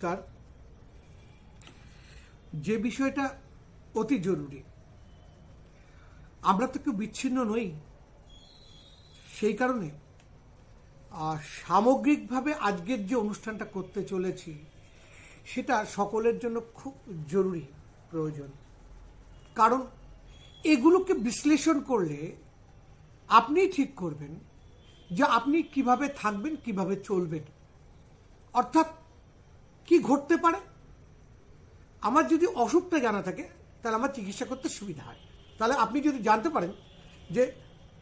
কার? যে বিষয়টা অতি জরুরি। আমরা তো কেউ বিচ্ছিন্ন নই। সেই কারণে সামগ্রিকভাবে আজকের যে অনুষ্ঠানটা করতে চলেছি, সেটা সকলের জন্য খুব জরুরি, প্রয়োজন। কারণ, এগুলোকে বিশ্লেষণ করলে আপনি ঠিক করবেন যে আপনি কীভাবে থাকবেন, কীভাবে চলবেন। অর্থাৎ কি ঘটতে পারে? আমার যদি অসুখটা জানা থাকে, তাহলে আমার চিকিৎসা করতে সুবিধা হয়। তাহলে আপনি যদি জানতে পারেন যে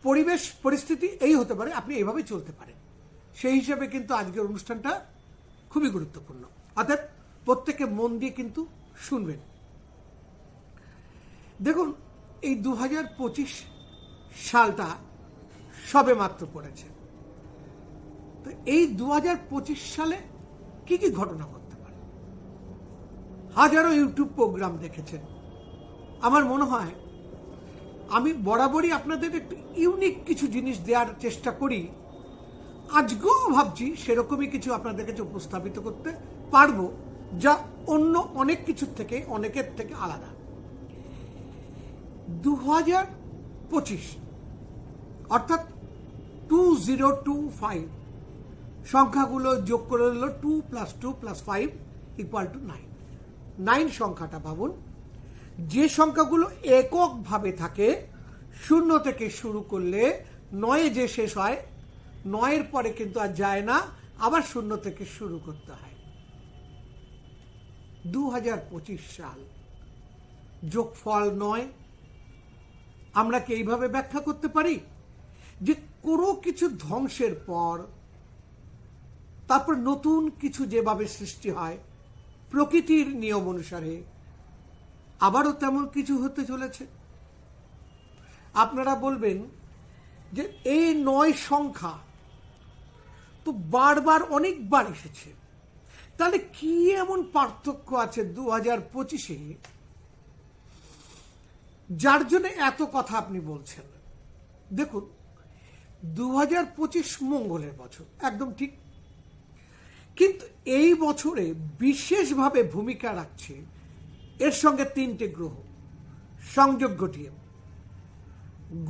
পরিবেশ, পরিস্থিতি এই হতে পারে, আপনি এভাবে চলতে পারেন। সেই হিসাবে কিন্তু আজকের অনুষ্ঠানটা খুবই গুরুত্বপূর্ণ। অর্থাৎ প্রত্যেকে মন দিয়ে কিন্তু শুনবেন। দেখুন, এই দু হাজার পঁচিশ সালটা সবে মাত্র পড়েছে। তো এই দু হাজার পঁচিশ সালে কি কি ঘটনা পারে হাজারো ইউটিউব প্রোগ্রাম দেখেছেন। আমার মনে হয় আমি বরাবরই আপনাদের একটু ইউনিক কিছু জিনিস দেওয়ার চেষ্টা করি। আজকেও ভাবছি সেরকমই কিছু আপনাদের কাছে উপস্থাপিত করতে পারব, যা অন্য অনেক কিছুর থেকে, অনেকের থেকে আলাদা। দু হাজার পঁচিশ, অর্থাৎ টু জিরো টু ফাইভ, সংখ্যাগুলো যোগ করে হলো two plus two plus five equal to nine nine সংখ্যাটা ভাবুন, যে সংখ্যাগুলো এককভাবে থাকে, শূন্য থেকে শুরু করলে নয়ে যে শেষ হয়, নয়ের পরে কিন্তু আর যায় না, আবার শূন্য থেকে শুরু করতে হয়। দু হাজার পঁচিশ সাল, যোগফল নয়। আমরা কি এইভাবে ব্যাখ্যা করতে পারি? যে কোনো কিছু ধ্বংসের পর, তারপর নতুন কিছু যেভাবে সৃষ্টি হয় প্রকৃতির নিয়ম অনুসারে আবারও তেমন কিছু হতে চলেছে। আপনারা বলবেন যে এই নয় সংখ্যা তো বারবার অনেকবার এসেছে। তাহলে কি এমন পার্থক্য আছে দু হাজার পঁচিশে? যার জন্য এত কথা আপনি বলছেন। দেখুন দু হাজার পঁচিশ মঙ্গলের বছর, একদম ঠিক কিন্তু এই বছরে বিশেষভাবে ভূমিকা রাখছে এর সঙ্গে তিনটে গ্রহ, সংযোগ ঘটিয়ে।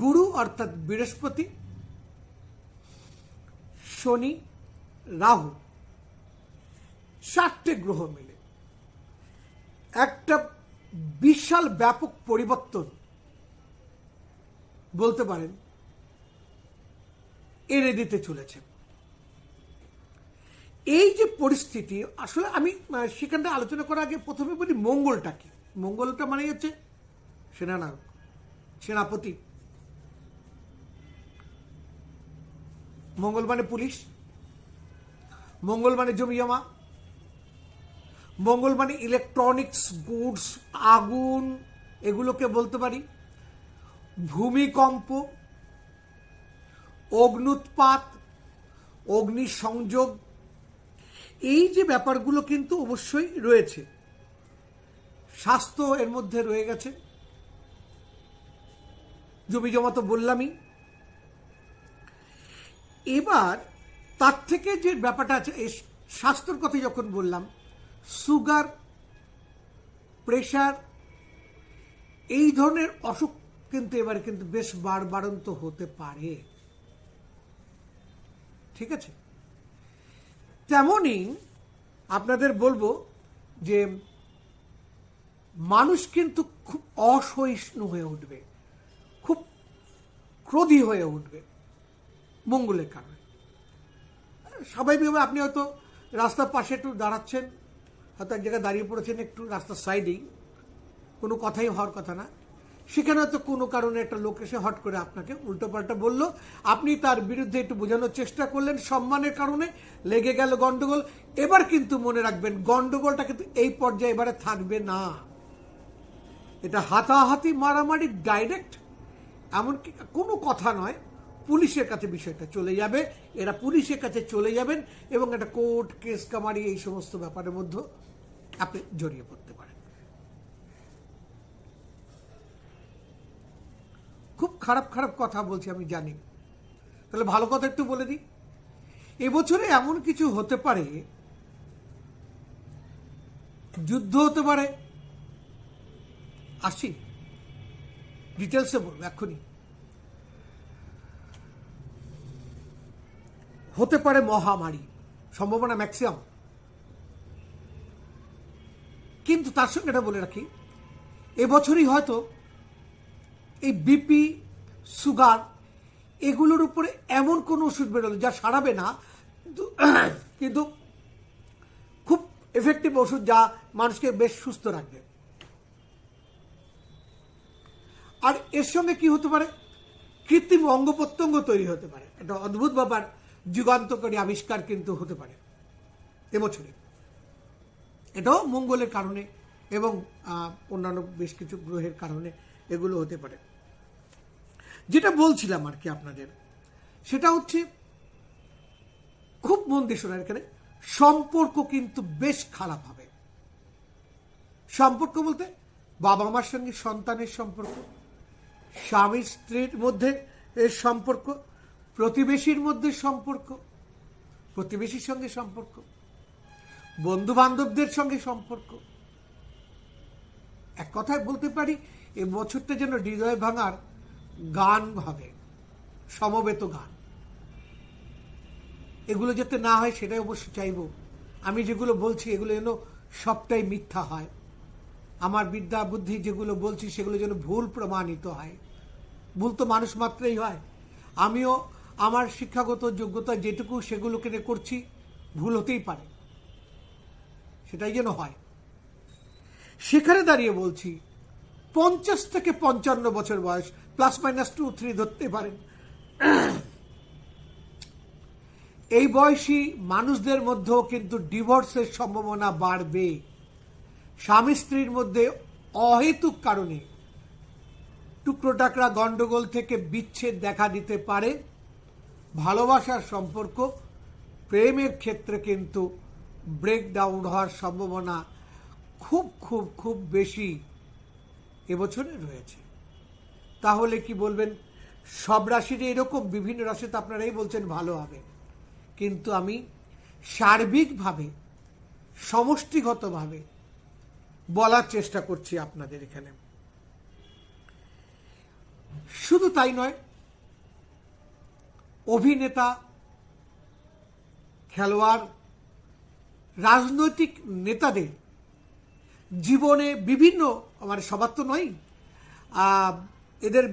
গুরু অর্থাৎ বৃহস্পতি, শনি, রাহু, চারটে গ্রহ মিলে। একটা বিশাল ব্যাপক পরিবর্তন বলতে পারেন, এনে দিতে চলেছে। এই যে পরিস্থিতি, আসলে আমি সেখানটা আলোচনা করার আগে প্রথমে বলি মঙ্গলটা কি? মঙ্গলটা মানে হচ্ছে সেনানায়ক, সেনাপতি। মঙ্গল মানে পুলিশ, মঙ্গল মানে জমি জমা মঙ্গল মানে ইলেকট্রনিক্স গুডস আগুন, এগুলোকে বলতে পারি। ভূমিকম্প, অগ্নুৎপাত, অগ্নিসংযোগ এই যে ব্যাপারগুলো কিন্তু অবশ্যই রয়েছে। স্বাস্থ্য এর মধ্যে রয়ে গেছে। জমি জমা তো বললামই। এবার তার থেকে যে ব্যাপারটা আছে, এই স্বাস্থ্যর কথা যখন বললাম, সুগার, প্রেশার, এই ধরনের অসুখ কিন্তু এবার কিন্তু বেশ বাড়বাড়ন্ত হতে পারে। ঠিক আছে? তেমনই আপনাদের বলব যে মানুষ কিন্তু খুব অসহিষ্ণু হয়ে উঠবে, খুব ক্রোধী হয়ে উঠবে মঙ্গলের কারণে। স্বাভাবিকভাবে আপনি হয়তো রাস্তার পাশে একটু দাঁড়াচ্ছেন, হয়তো এক জায়গায় দাঁড়িয়ে পড়েছেন একটু রাস্তার সাইডেই, কোনো কথাই হওয়ার কথা না। সেখানে হয়তো কোনো কারণে একটা লোক এসে হট করে আপনাকে উল্টোপাল্টা বলল। আপনি তার বিরুদ্ধে একটু বোঝানোর চেষ্টা করলেন সম্মানের কারণে। লেগে গেল গন্ডগোল। এবার কিন্তু মনে রাখবেন, গন্ডগোলটা কিন্তু এই পর্যায়ে এবারে থাকবে না। এটা হাতাহাতি মারামারি ডাইরেক্ট এমনকি কোনো কথা নয়, পুলিশের কাছে বিষয়টা চলে যাবে। এরা পুলিশের কাছে চলে যাবেন এবং একটা কোর্ট কেস কামারি এই সমস্ত ব্যাপারের মধ্যে আপনি জড়িয়ে পড়তে পারেন। খুব খারাপ খারাপ কথা বলছি, আমি জানি। তাহলে ভালো কথা একটু বলে দিই। এবছরে এমন কিছু হতে পারে, যুদ্ধ হতে পারে। আসি ডিটেলসে বলব, এক্ষুনি। হতে পারে মহামারী, সম্ভাবনা ম্যাক্সিমাম কিন্তু তার সঙ্গে এটা বলে রাখি, এবছরই হয়তো এই বিপি সুগার এগুলোর উপরে এমন কোনো ওষুধ বেরোলো যা সারাবে না। কিন্তু- খুব এফেক্টিভ ওষুধ যা মানুষকে বেশ সুস্থ রাখবে। আর এর সঙ্গে কি হতে পারে? কৃত্রিম অঙ্গ প্রত্যঙ্গ তৈরি হতে পারে। একটা অদ্ভুত ব্যাপার, যুগান্তকারী আবিষ্কার কিন্তু হতে পারে। এবছরে। এটাও মঙ্গলের কারণে এবং অন্যান্য বেশ কিছু গ্রহের কারণে এগুলো হতে পারে। যেটা বলছিলাম আর কি আপনাদের, সেটা হচ্ছে খুব মন দিয়ে শোনার এখানে, সম্পর্ক কিন্তু বেশ খারাপ হবে। সম্পর্ক বলতে বাবা মার সঙ্গে সন্তানের সম্পর্ক স্বামী স্ত্রীর মধ্যে সম্পর্ক, প্রতিবেশীর মধ্যে সম্পর্ক, প্রতিবেশীর সঙ্গে সম্পর্ক বন্ধু বান্ধবদের সঙ্গে সম্পর্ক। এক কথায় বলতে পারি, এ বছরটা যেন হৃদয় ভাঙার গান হবে, সমবেত গান। এগুলো যাতে না হয়, সেটাই অবশ্য চাইব। আমি যেগুলো বলছি, এগুলো যেন সবটাই মিথ্যা হয়। আমার বিদ্যা বুদ্ধি যেগুলো বলছি, সেগুলো যেন ভুল প্রমাণিত হয়। ভুল তো মানুষ মাত্রই হয়। আমিও আমার শিক্ষাগত যোগ্যতা যেটুকু, সেগুলোকে করছি, ভুল হতেই পারে। সেটাই যেন হয়। সেখানে দাঁড়িয়ে বলছি, পঞ্চাশ থেকে পঞ্চান্ন বছর বয়স প্লাস মাইনাস টু, থ্রি ধরতে পারেন। এই বয়সী মানুষদের মধ্যেও কিন্তু ডিভোর্সের সম্ভাবনা বাড়বে। স্বামী স্ত্রীর মধ্যে অহেতুক কারণে টুকরো টাকরা গন্ডগোল থেকে বিচ্ছেদ দেখা দিতে পারে। ভালোবাসার সম্পর্ক, প্রেমের ক্ষেত্রে কিন্তু ব্রেকডাউন হওয়ার সম্ভাবনা খুব খুব খুব বেশি এবছরে রয়েছে। তাহলে কি বলবেন? সব রাশির এরকম বিভিন্ন রাশিতে আপনারাই বলছেন ভালো হবে। কিন্তু আমি সার্বিকভাবে, সমষ্টিগতভাবে বলার চেষ্টা করছি আপনাদের এখানে। শুধু তাই নয়, অভিনেতা, খেলোয়াড়, রাজনৈতিক নেতাদের জীবনে বিভিন্ন, আমার সবার তো নয় এদের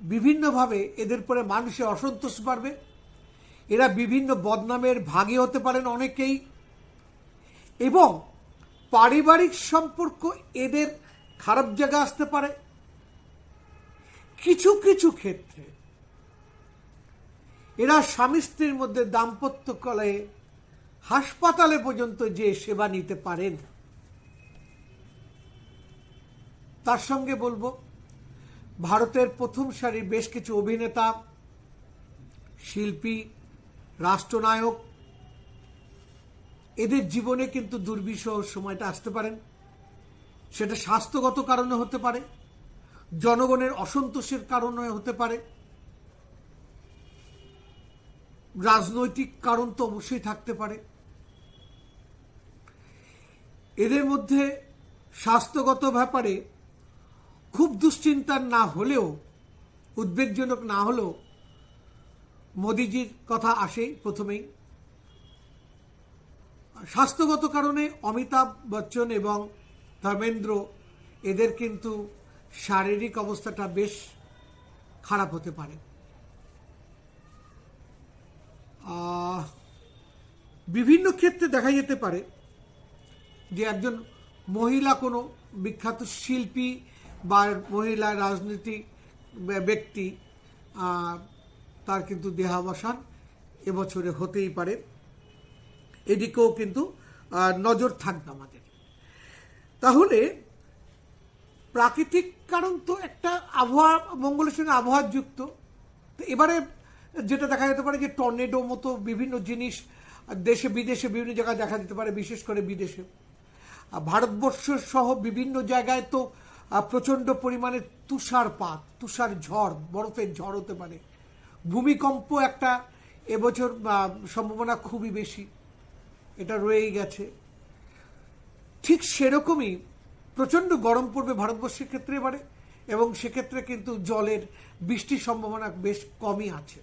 বিভিন্নভাবে এদের পরে মানুষের অসন্তোষ বাড়বে এরা বিভিন্ন বদনামের ভাগে হতে পারেন অনেকেই। এবং পারিবারিক সম্পর্ক এদের খারাপ জায়গা আসতে পারে। কিছু কিছু ক্ষেত্রে এরা স্বামী স্ত্রীর মধ্যে দাম্পত্য কলে হাসপাতালে পর্যন্ত যে সেবা নিতে পারেন, তার সঙ্গে বলব ভারতের প্রথম সারির বেশ কিছু অভিনেতা, শিল্পী, রাষ্ট্রনায়ক, এদের জীবনে কিন্তু দুর্বিষহ সময়টা আসতে পারেন সেটা স্বাস্থ্যগত কারণে হতে পারে, জনগণের অসন্তোষের কারণে হতে পারে। রাজনৈতিক কারণ তো অবশ্যই থাকতে পারে। এদের মধ্যে স্বাস্থ্যগত ব্যাপারে খুব দুশ্চিন্তার না হলেও, উদ্বেগজনক না হলেও, মোদিজির কথা আসে প্রথমেই। স্বাস্থ্যগত কারণে অমিতাভ বচ্চন এবং ধর্মেন্দ্র, এদের কিন্তু শারীরিক অবস্থাটা বেশ খারাপ হতে পারে। বিভিন্ন ক্ষেত্রে দেখা যেতে পারে যে একজন মহিলা কোনো বিখ্যাত শিল্পী বা মহিলা রাজনীতিক ব্য- ব্যক্তি তার কিন্তু দেহাবসান এবছরে হতেই পারে। এদিকেও কিন্তু নজর থাকবে আমাদের। তাহলে প্রাকৃতিক কারণ তো একটা আবহাওয়া, মঙ্গলের সঙ্গে আবহাওয়া যুক্ত। তো এবারে যেটা দেখা যেতে পারে যে টর্নেডো মতো বিভিন্ন জিনিস দেশে, বিদেশে বিভিন্ন জায়গায় দেখা যেতে পারে, বিশেষ করে বিদেশে। ভারতবর্ষ সহ বিভিন্ন জায়গায় তো প্রচণ্ড পরিমাণে তুষারপাত তুষার ঝড় বরফের ঝড় হতে পারে। ভূমিকম্প একটা এবছর সম্ভাবনা খুবই বেশি। এটা রয়েই গেছে। ঠিক সেরকমই প্রচণ্ড গরম পড়বে ভারতবর্ষের ক্ষেত্রে এবারে, এবং সেক্ষেত্রে কিন্তু জলের বৃষ্টির সম্ভাবনা বেশ কমই আছে।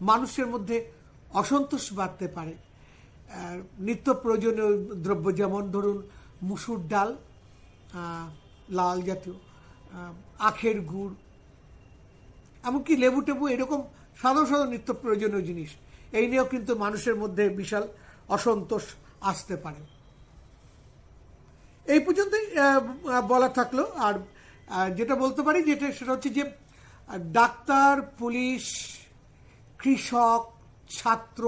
মানুষের মধ্যে অসন্তোষ বাড়তে পারে। নিত্য প্রয়োজনীয় দ্রব্য যেমন ধরুন মুসুর ডাল লাল জাতীয় আখের গুড়, এমনকি লেবু টেবু এরকম সাধারণ সাধারণ নিত্য প্রয়োজনীয় জিনিস। এই নিয়েও কিন্তু মানুষের মধ্যে বিশাল অসন্তোষ আসতে পারে। এই পর্যন্তই বলা থাকল। আর যেটা বলতে পারি যেটা, সেটা হচ্ছে যে, ডাক্তার, পুলিশ, কৃষক, ছাত্র,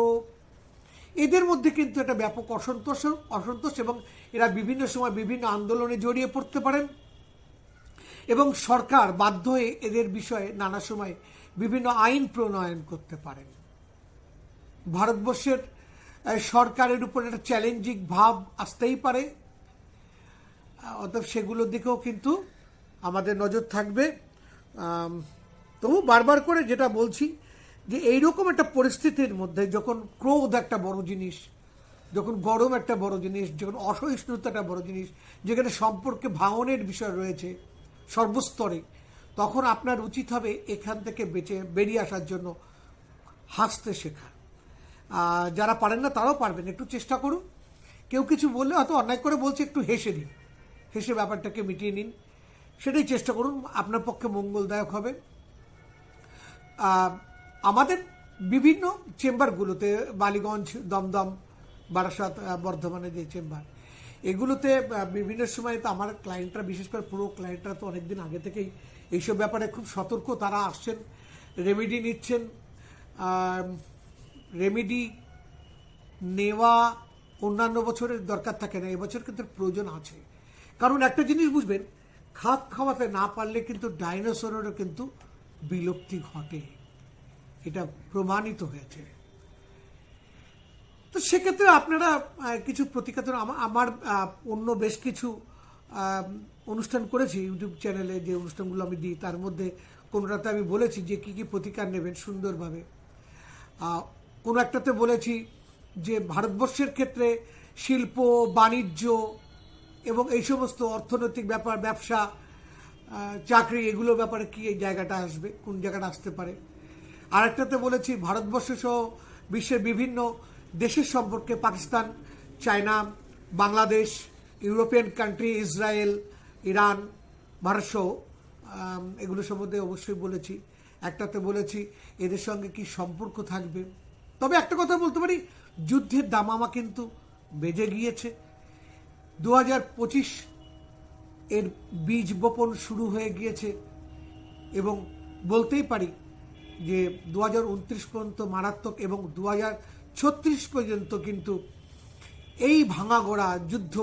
এদের মধ্যে কিন্তু একটা ব্যাপক অসন্তোষ অসন্তোষ এবং এরা বিভিন্ন সময় বিভিন্ন আন্দোলনে জড়িয়ে পড়তে পারেন। এবং সরকার বাধ্য হয়ে এদের বিষয়ে নানা সময় বিভিন্ন আইন প্রণয়ন করতে পারেন। ভারতবর্ষের সরকারের উপর একটা চ্যালেঞ্জিং ভাব আসতেই পারে। অতএব সেগুলোর দিকেও কিন্তু আমাদের নজর থাকবে। তবু বারবার করে যেটা বলছি যে এইরকম একটা পরিস্থিতির মধ্যে যখন ক্রোধ একটা বড় জিনিস, যখন গরম একটা বড় জিনিস, যখন অসহিষ্ণুতা একটা বড় জিনিস, যেখানে সম্পর্কে ভাঙনের বিষয় রয়েছে সর্বস্তরে। তখন আপনার উচিত হবে এখান থেকে বেঁচে বেরিয়ে আসার জন্য হাসতে শেখা। যারা পারেন না তারাও পারবেন একটু চেষ্টা করুন। কেউ কিছু বললে হয়তো অন্যায় করে বলছে একটু হেসে দিন হেসে ব্যাপারটাকে মিটিয়ে নিন। সেটাই চেষ্টা করুন আপনার পক্ষে মঙ্গলদায়ক হবে। আমাদের বিভিন্ন চেম্বারগুলোতে বালিগঞ্জ দমদম বারাসাত আহ, বর্ধমানে যে চেম্বার এগুলোতে বিভিন্ন সময় তো আমার ক্লায়েন্টরা বিশেষ করে পুরো ক্লায়েন্টরা তো অনেকদিন আগে থেকেই এইসব ব্যাপারে খুব সতর্ক, তারা আসছেন রেমেডি নিচ্ছেন। রেমেডি নেওয়া অন্যান্য বছরের দরকার থাকে না, এবছর কিন্তু প্রয়োজন আছে। কারণ একটা জিনিস বুঝবেন খাপ খাওয়াতে না পারলে কিন্তু ডাইনোসরেরও কিন্তু বিলুপ্তি ঘটে। এটা প্রমাণিত হয়েছে। তো সেক্ষেত্রে আপনারা কিছু প্রতিকাতন আমা- আমার অন্য বেশ কিছু অনুষ্ঠান করেছি ইউটিউব চ্যানেলে যে অনুষ্ঠানগুলো আমি দিই, তার মধ্যে কোনোটাতে আমি বলেছি যে কি কি প্রতিকার নেবেন সুন্দরভাবে। কোনো একটাতে বলেছি যে ভারতবর্ষের ক্ষেত্রে শিল্প, বাণিজ্য এবং এই সমস্ত অর্থনৈতিক ব্যাপার, ব্যবসা চাকরি এগুলো ব্যাপারে কি এই জায়গাটা আসবে, কোন জায়গাটা আসতে পারে। আরেকটাতে বলেছি ভারতবর্ষ সহ বিশ্বের বিভিন্ন দেশের সম্পর্কে Pakistan, China, Bangladesh, European country Israel, Iran, Bharat সহ এগুলো সম্বন্ধে অবশ্যই বলেছি। একটাতে বলেছি, এদের সঙ্গে কি সম্পর্ক থাকবে? তবে একটা কথা বলতে পারি, যুদ্ধের দামামা কিন্তু বেজে গিয়েছে। দু হাজার পঁচিশ এর বীজ বপন শুরু হয়ে গিয়েছে এবং বলতেই পারি যে দু হাজার উনত্রিশ পর্যন্ত মারাত্মক এবং দু হাজার পর্যন্ত কিন্তু এই ভাঙাগড়া যুদ্ধ,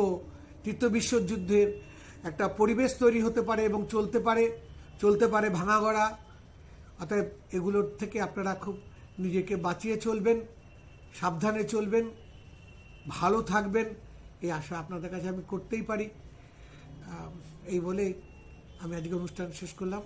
তৃতীয় বিশ্বযুদ্ধের একটা পরিবেশ তৈরি হতে পারে এবং চলতে পারে চলতে পারে ভাঙাগড়া অতএব এগুলোর থেকে আপনারা খুব নিজেকে বাঁচিয়ে চলবেন, সাবধানে চলবেন, ভালো থাকবেন, এই আশা আপনাদের কাছে আমি করতেই পারি। এই বলে আমি আজকে অনুষ্ঠান শেষ করলাম।